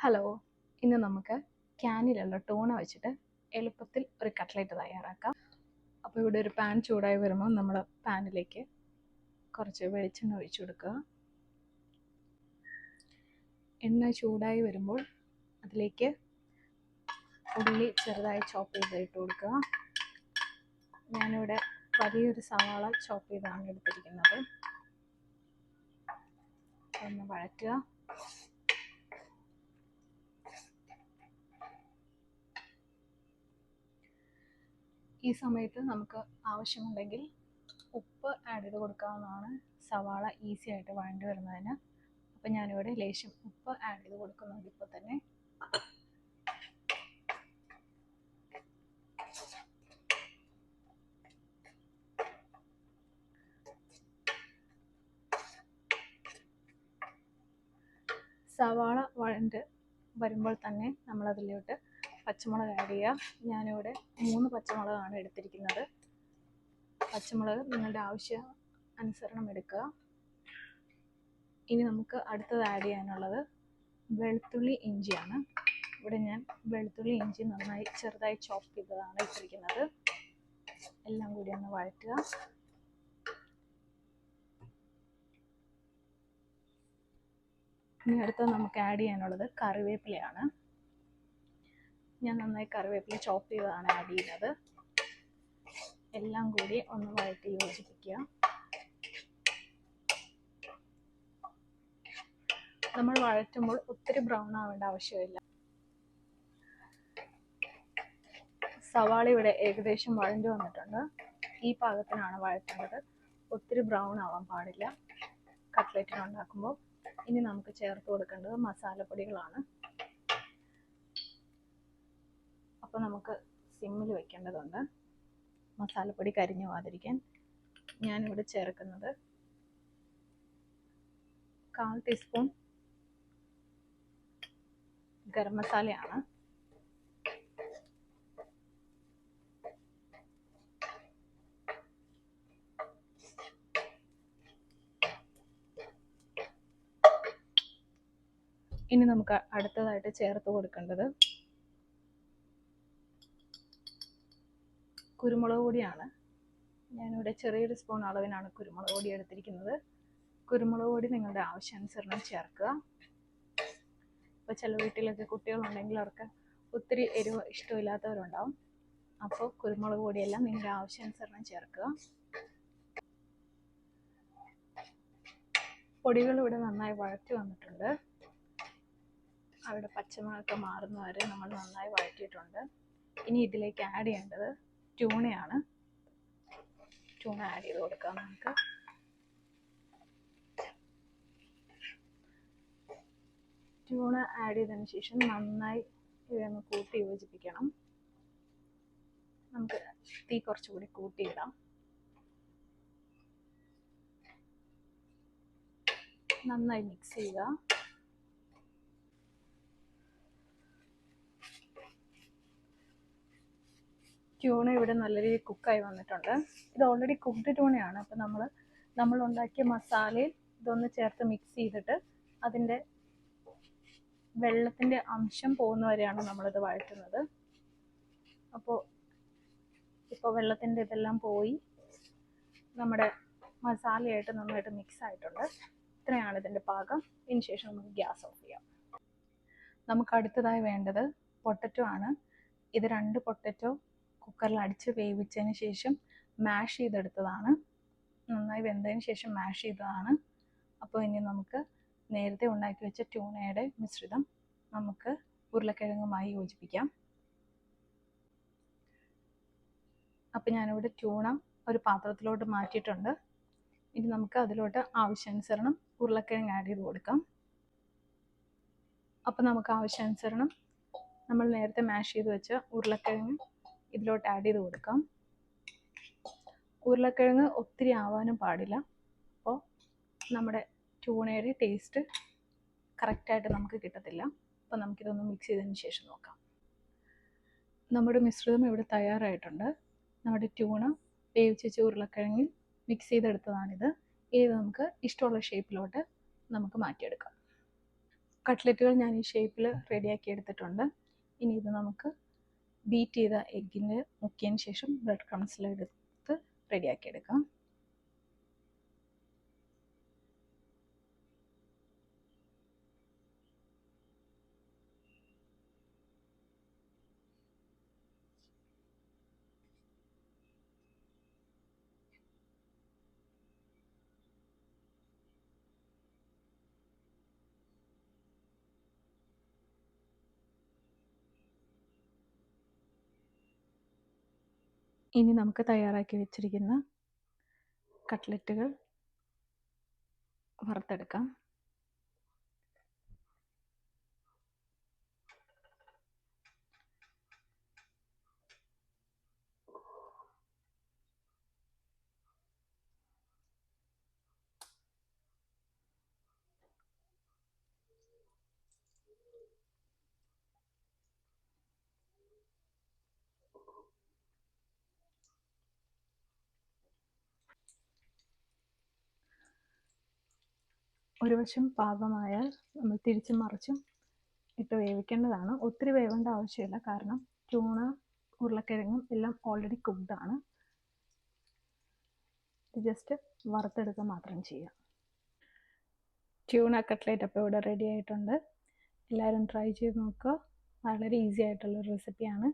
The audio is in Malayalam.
ഹലോ ഇന്ന് നമുക്ക് ക്യാനിലുള്ള ടൂണ വെച്ചിട്ട് എളുപ്പത്തിൽ ഒരു കട്ട്ലേറ്റ് തയ്യാറാക്കാം. അപ്പോൾ ഇവിടെ ഒരു പാൻ ചൂടായി വരുമ്പോൾ നമ്മൾ പാനിലേക്ക് കുറച്ച് വെളിച്ചെണ്ണ ഒഴിച്ചു കൊടുക്കുക. എണ്ണ ചൂടായി വരുമ്പോൾ അതിലേക്ക് ഉള്ളി ചെറുതായി ചോപ്പ് ചെയ്ത് ഇട്ട് കൊടുക്കുക. ഞാനിവിടെ വലിയൊരു സവാള ചോപ്പ് ചെയ്താണ് എടുത്തിരിക്കുന്നത്. ഒന്ന് വഴറ്റുക. ഈ സമയത്ത് നമുക്ക് ആവശ്യമുണ്ടെങ്കിൽ ഉപ്പ് ആഡ് ചെയ്ത് കൊടുക്കാവുന്നതാണ്. സവാള ഈസി ആയിട്ട് വഴണ്ടി വരുന്നതിന്. അപ്പം ഞാനിവിടെ ലേശം ഉപ്പ് ആഡ് ചെയ്ത് കൊടുക്കുന്നുണ്ട് ഇപ്പോൾ തന്നെ. സവാള വഴണ്ട് വരുമ്പോൾ തന്നെ നമ്മൾ അതിലോട്ട് പച്ചമുളക് ആഡ് ചെയ്യുക. ഞാനിവിടെ മൂന്ന് പച്ചമുളകാണ് എടുത്തിരിക്കുന്നത്. പച്ചമുളക് നിങ്ങളുടെ ആവശ്യ അനുസരണം എടുക്കുക. ഇനി നമുക്ക് അടുത്തത് ആഡ് ചെയ്യാനുള്ളത് വെളുത്തുള്ളി ഇഞ്ചിയാണ്. ഇവിടെ ഞാൻ വെളുത്തുള്ളി ഇഞ്ചി നന്നായി ചെറുതായി ചോപ്പ് ചെയ്തതാണ് ഇട്ടിരിക്കുന്നത്. എല്ലാം കൂടി ഒന്ന് വഴറ്റുക. ഇനി അടുത്ത നമുക്ക് ആഡ് ചെയ്യാനുള്ളത് കറിവേപ്പിലയാണ്. ഞാൻ നന്നായി കറിവേപ്പില ചോപ്പ് ചെയ്തതാണ് ആഡ് ചെയ്യുന്നത്. എല്ലാം കൂടി ഒന്ന് വഴറ്റി യോജിപ്പിക്കുക. നമ്മൾ വഴറ്റുമ്പോൾ ഒത്തിരി ബ്രൗൺ ആവേണ്ട ആവശ്യമില്ല. സവാള ഇവിടെ ഏകദേശം വഴഞ്ഞു വന്നിട്ടുണ്ട്. ഈ പാകത്തിനാണ് വഴറ്റേണ്ടത് ഒത്തിരി ബ്രൗൺ ആവാൻ പാടില്ല. കട്ട്ലറ്റിന് ഉണ്ടാക്കുമ്പോൾ. ഇനി നമുക്ക് ചേർത്ത് കൊടുക്കേണ്ടത് മസാലപ്പൊടികളാണ്. അപ്പോൾ നമുക്ക് സിമ്മിൽ വെക്കേണ്ടതുണ്ട്. മസാലപ്പൊടി കരിഞ്ഞു പോകാതിരിക്കാൻ ഞാനിവിടെ ചേർക്കുന്നത് കാൽ ടീസ്പൂൺ ഗരം മസാലയാണ്. ഇനി നമുക്ക് അടുത്തതായിട്ട് ചേർത്ത് കൊടുക്കേണ്ടത് കുരുമുളക് പൊടിയാണ്. ഞാനിവിടെ ചെറിയൊരു സ്പൂൺ അളവിനാണ് കുരുമുളക് പൊടി എടുത്തിരിക്കുന്നത്. കുരുമുളക് പൊടി നിങ്ങളുടെ ആവശ്യാനുസരണം ചേർക്കുക. ഇപ്പോൾ ചില വീട്ടിലൊക്കെ കുട്ടികളുണ്ടെങ്കിൽ അവർക്ക് ഒത്തിരി എരിവ് ഇഷ്ടമില്ലാത്തവരുണ്ടാവും. അപ്പോൾ കുരുമുളക് പൊടിയെല്ലാം നിങ്ങളുടെ ആവശ്യാനുസരണം ചേർക്കുക. പൊടികൾ ഇവിടെ നന്നായി വഴറ്റി വന്നിട്ടുണ്ട്. അവിടെ പച്ചമുളകൊക്കെ മാറുന്നവരെ നമ്മൾ നന്നായി വഴറ്റിയിട്ടുണ്ട്. ഇനി ഇതിലേക്ക് ആഡ് ചെയ്യേണ്ടത് ട്യൂണയാണ് ട്യൂണ ആഡ് ചെയ്ത് കൊടുക്കാം നമുക്ക്. ട്യൂണ ആഡ് ചെയ്തതിന് ശേഷം നന്നായി ഇതൊന്ന് കൂട്ടി യോജിപ്പിക്കണം. നമുക്ക് തീ കുറച്ചുകൂടി കൂട്ടിയിടാം നന്നായി മിക്സ് ചെയ്യുക. ട്യൂണ ഇവിടെ നല്ല രീതിയിൽ കുക്കായി വന്നിട്ടുണ്ട്. ഇത് ഓൾറെഡി കുക്ക്ഡ് ട്യൂണയാണ് അപ്പോൾ നമ്മൾ നമ്മൾ ഉണ്ടാക്കിയ മസാലയിൽ ഇതൊന്ന് ചേർത്ത് മിക്സ് ചെയ്തിട്ട് അതിന്റെ വെള്ളത്തിന്റെ അംശം പോകുന്നവരെയാണ് നമ്മളിത് വഴറ്റുന്നത്. അപ്പോൾ ഇപ്പോൾ വെള്ളത്തിന്റെ ഇതെല്ലാം പോയി നമ്മുടെ മസാലയായിട്ട് നന്നായിട്ട് മിക്സ് ആയിട്ടുണ്ട്. ഇത്രയാണ് ഇതിന്റെ പാകം. ഇതിന് ശേഷം നമുക്ക് ഗ്യാസ് ഓഫ് ചെയ്യാം. നമുക്ക് അടുത്തതായി വേണ്ടത് പൊട്ടറ്റോ ആണ്. ഇത് രണ്ട് പൊട്ടറ്റോ കുക്കറിൽ അടിച്ച് വേവിച്ചതിന് ശേഷം മാഷ് ചെയ്തെടുത്തതാണ്. നന്നായി വെന്തതിന് ശേഷം മാഷ് ചെയ്തതാണ്. അപ്പോൾ ഇനി നമുക്ക് നേരത്തെ ഉണ്ടാക്കി വെച്ച ട്യൂണയുടെ മിശ്രിതം നമുക്ക് ഉരുളക്കിഴങ്ങുമായി യോജിപ്പിക്കാം. അപ്പോൾ ഞാനിവിടെ ട്യൂണ ഒരു പാത്രത്തിലോട്ട് മാറ്റിയിട്ടുണ്ട്. ഇനി നമുക്ക് അതിലോട്ട് ആവശ്യാനുസരണം ഉരുളക്കിഴങ്ങ് ആഡ് ചെയ്ത് കൊടുക്കാം. അപ്പോൾ നമുക്ക് ആവശ്യാനുസരണം നമ്മൾ നേരത്തെ മാഷ് ചെയ്ത് വെച്ച ഉരുളക്കിഴങ്ങ് ഇതിലോട്ട് ആഡ് ചെയ്ത് കൊടുക്കാം. ഉരുളക്കിഴങ്ങ് ഒത്തിരി ആവാനും പാടില്ല. അപ്പോൾ നമ്മുടെ ട്യൂണയുടെ ടേസ്റ്റ് കറക്റ്റായിട്ട് നമുക്ക് കിട്ടത്തില്ല. അപ്പോൾ നമുക്കിതൊന്ന് മിക്സ് ചെയ്തതിന് ശേഷം നോക്കാം. നമ്മുടെ മിശ്രിതം ഇവിടെ തയ്യാറായിട്ടുണ്ട്. നമ്മുടെ ട്യൂണ വേവിച്ച് വെച്ച ഉരുളക്കിഴങ്ങിൽ മിക്സ് ചെയ്തെടുത്തതാണിത്. ഇത് നമുക്ക് ഇഷ്ടമുള്ള ഷേപ്പിലോട്ട് നമുക്ക് മാറ്റിയെടുക്കാം. കട്ട്ലറ്റുകൾ ഞാൻ ഈ ഷേപ്പിൽ റെഡിയാക്കി എടുത്തിട്ടുണ്ട്. ഇനി ഇത് നമുക്ക് ബീറ്റ് ചെയ്ത എഗ്ഗിന് മുക്കിയതിന് ശേഷം ബ്രെഡ് ക്രംസിലെടുത്ത് റെഡിയാക്കി എടുക്കാം. ഇനി നമുക്ക് തയ്യാറാക്കി വെച്ചിരിക്കുന്ന കട്ട്ലറ്റുകൾ വറുത്തെടുക്കാം. ഒരു വശം പാകമായാൽ നമ്മൾ തിരിച്ചും മറിച്ചും ഇട്ട് വേവിക്കേണ്ടതാണ്. ഒത്തിരി വേവേണ്ട ആവശ്യമില്ല. കാരണം ചൂണ ഉരുളക്കിഴങ്ങും എല്ലാം ഓൾറെഡി കുക്ക്ഡാണ് ഇത് ജസ്റ്റ് വറുത്തെടുക്കുക മാത്രം ചെയ്യുക. ട്യൂണ കട്ട്ലേറ്റ് അപ്പോൾ ഇവിടെ റെഡി ആയിട്ടുണ്ട്. എല്ലാവരും ട്രൈ ചെയ്ത് നോക്കുക. വളരെ ഈസി ആയിട്ടുള്ള റെസിപ്പിയാണ്